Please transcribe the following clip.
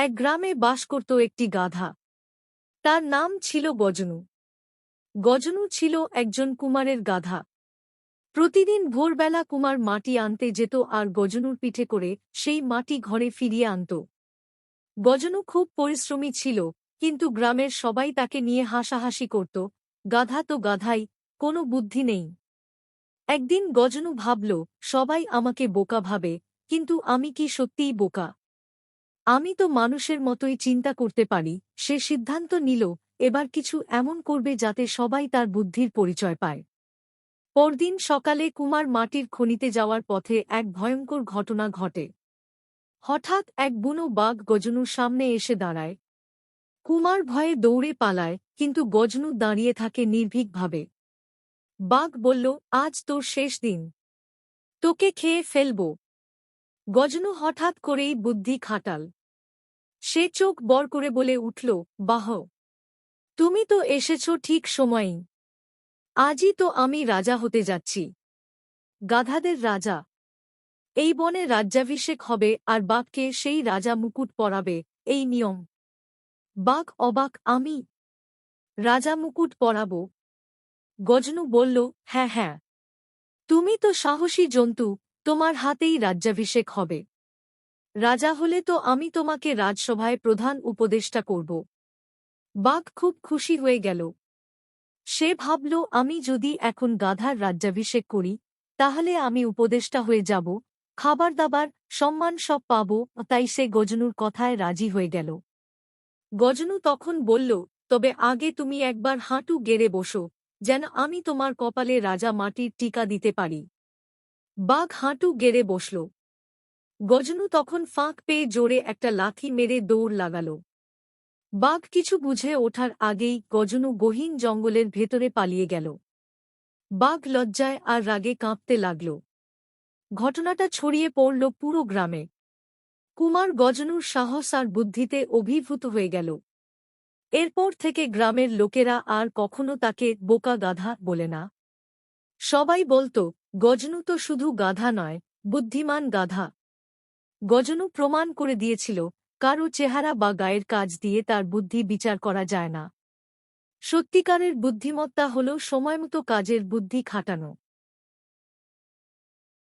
এক গ্রামে বাস করত একটি গাধা। তার নাম ছিল গজনু। গজনু ছিল একজন কুমারের গাধা। প্রতিদিন ভোরবেলা কুমার মাটি আনতে যেত আর গজনুর পিঠে করে সেই মাটি ঘরে ফিরিয়ে আনত। গজনু খুব পরিশ্রমী ছিল, কিন্তু গ্রামের সবাই তাকে নিয়ে হাসাহাসি করত, গাধা তো গাধাই, কোনো বুদ্ধি নেই। একদিন গজনু ভাবল, সবাই আমাকে বোকা ভাবে, কিন্তু আমি কি সত্যিই বোকা? আমি তো মানুষের মতোই চিন্তা করতে পারি, সে সিদ্ধান্ত নিল, এবার কিছু এমন করবে যাতে সবাই তার বুদ্ধির পরিচয় পায়। পরদিন সকালে কুমার মাটির খনিতে যাওয়ার পথে এক ভয়ঙ্কর ঘটনা ঘটে। হঠাৎ এক বুনো বাঘ গজনুর সামনে এসে দাঁড়ায়। কুমার ভয়ে দৌড়ে পালায়, কিন্তু গজনু দাঁড়িয়ে থাকে নির্ভীকভাবে। বাঘ বলল, আজ তোর শেষ দিন। তোকে খেয়ে ফেলব। গজনু হঠাৎ করেই বুদ্ধি খাটাল। সে চোখ বর করে বলে উঠল, বাহ! তুমি তো এসেছ ঠিক সময়েই। আজই তো আমি রাজা হতে যাচ্ছি। গাধাদের রাজা। এই বনে রাজ্যাভিষেক হবে আর বাঘকে সেই রাজা মুকুট পরাবে, এই নিয়ম। বাঘ অবাক, আমি রাজা মুকুট পরাব? গজনু বলল হ্যাঁ হ্যাঁ। তুমি তো সাহসী জন্তু তোমার হাতেই রাজ্যাভিষেক হবে। রাজা হলে তো আমি তোমাকে রাজসভায় প্রধান উপদেষ্টা করব। বাঘ খুব খুশি হয়ে গেল। সে ভাবল, আমি যদি এখন গাধার রাজ্যাভিষেক করি, তাহলে আমি উপদেষ্টা হয়ে যাব, খাবার দাবার, সম্মান সব পাব, তাই সে গজনুর কথায় রাজি হয়ে গেল। গজনু তখন বলল, তবে আগে তুমি একবার হাঁটু গেড়ে বসো, যেন আমি তোমার কপালে রাজা মাটির টিকা দিতে পারি। বাঘ হাঁটু গেড়ে বসল। গজনু তখন ফাঁক পেয়ে জোরে একটা লাথি মেরে দৌড় লাগাল। বাঘ কিছু বুঝে ওঠার আগেই গজনু গহীন জঙ্গলের ভেতরে পালিয়ে গেল। বাঘ লজ্জায় আর রাগে কাঁপতে লাগল। ঘটনাটা ছড়িয়ে পড়ল পুরো গ্রামে। কুমার গজনুর সাহস আর বুদ্ধিতে অভিভূত হয়ে গেল। এরপর থেকে গ্রামের লোকেরা আর কখনো তাকে বোকা গাধা বলে না। সবাই বলত গজনু তো শুধু গাধা নয়, বুদ্ধিমান গাধা। গজনু প্রমাণ করে দিয়েছিল, কারও চেহারা বা গায়ের কাজ দিয়ে তার বুদ্ধি বিচার করা যায় না। সত্যিকারের বুদ্ধিমত্তা হল সময়মতো কাজের বুদ্ধি খাটানো।